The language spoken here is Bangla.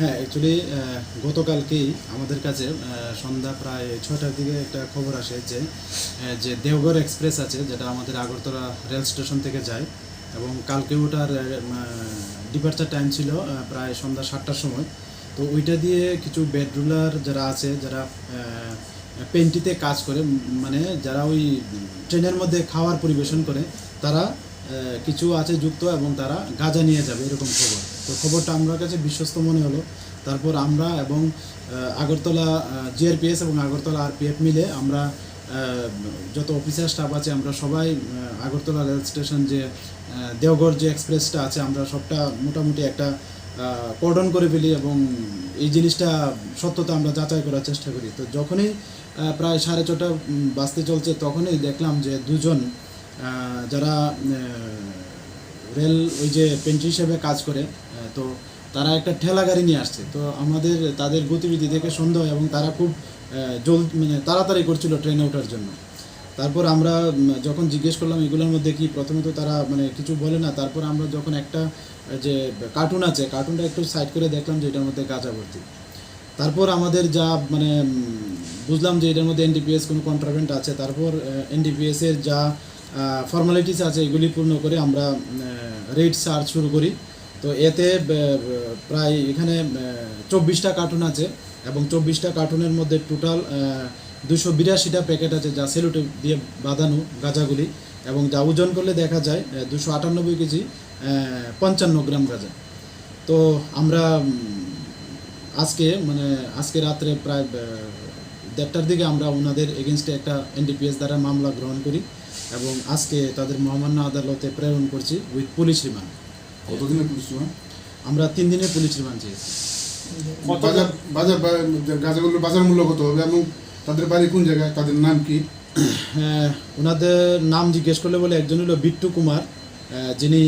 হ্যাঁ অ্যাকচুয়ালি গতকালকেই আমাদের কাছে সন্ধ্যা প্রায় ছটার দিকে একটা খবর আসে যে যে দেওঘর এক্সপ্রেস আছে, যেটা আমাদের আগরতলা রেল স্টেশন থেকে যায়, এবং কালকে ওটার ডিপার্চার টাইম ছিল প্রায় সন্ধ্যা সাতটার সময়। তো ওইটা দিয়ে কিছু বেডরুলার যারা আছে, যারা পেন্টিতে কাজ করে মানে যারা ওই ট্রেনের মধ্যে খাওয়ার পরিবেশন করে, তারা কিছু আছে যুক্ত এবং তারা গাঁজা নিয়ে যাবে, এরকম খবর। তো খবরটা আমার কাছে বিশ্বস্ত মনে হলো। তারপর আমরা এবং আগরতলা জিআরপিএস এবং আগরতলা আরপিএফ মিলে আমরা যত অফিসার স্টাফ আছে, আমরা সবাই আগরতলা রেল স্টেশন যে দেওঘর যে এক্সপ্রেসটা আছে, আমরা সবটা মোটামুটি একটা কর্ডন করে ফেলি এবং এই জিনিসটা সত্যতা আমরা যাচাই করার চেষ্টা করি। তো যখনই প্রায় সাড়ে ছটা বাজতে চলছে, তখনই দেখলাম যে দুজন যারা রেল ওই যে পেন্ট্রি হিসেবে কাজ করে তো তারা একটা ঠেলা গাড়ি নিয়ে আসছে। তো আমাদের, তাদের গতিবিধি দেখে সন্দেহ এবং তারা খুব জল মানে তাড়াতাড়ি করছিল ট্রেনে ওঠার জন্য। তারপর আমরা যখন জিজ্ঞেস করলাম এগুলোর মধ্যে কি, প্রথমে তো তারা মানে কিছু বলে না, তারপর আমরা যখন একটা যে কার্টুন আছে কার্টুনটা একটু সাইড করে দেখলাম যে এটার মধ্যে গাঁজা ভর্তি তারপর আমাদের যা মানে বুঝলাম যে এটার মধ্যে এনডিপিএস কোনো কন্ট্রাভেন্ট আছে, তারপর এনডিপিএস এর যা ফর্মালিটিস আছে, এগুলি পূর্ণ করে আমরা রেড সার্চ শুরু করি। তো এতে প্রায় এখানে চব্বিশটা কার্টুন আছে এবং চব্বিশটা কার্টুনের মধ্যে টোটাল দুশো বিরাশিটা প্যাকেট আছে যা সেলুটে দিয়ে বাঁধানো গাঁজাগুলি এবং যা ওজন করলে দেখা যায় দুশো আটানব্বই কেজি পঞ্চান্ন গ্রাম গাঁজা। তো আমরা আজকে মানে আজকে রাত্রে প্রায় দেড়টার দিকে আমরা ওনাদের এগেনস্টে একটা এনডিপিএস দ্বারা মামলা গ্রহণ করি এবং আজকে তাদের মহামান্য আদালতে প্রেরণ করছি উইথ পুলিশ রিমান্ড কতদিনের পুলিশ রিমান্ড? আমরা তিন দিনের পুলিশ রিমান্ড চেয়েছি বাজার বাজার গাঁজাগুলোর বাজার মূল্য কত হবে? এবং তাদের বাড়ি কোন জায়গায়? তাদের নাম কি? হ্যাঁ, ওনাদের নাম জিজ্ঞেস করলে বলে একজন হলো বিট্টু কুমার যিনি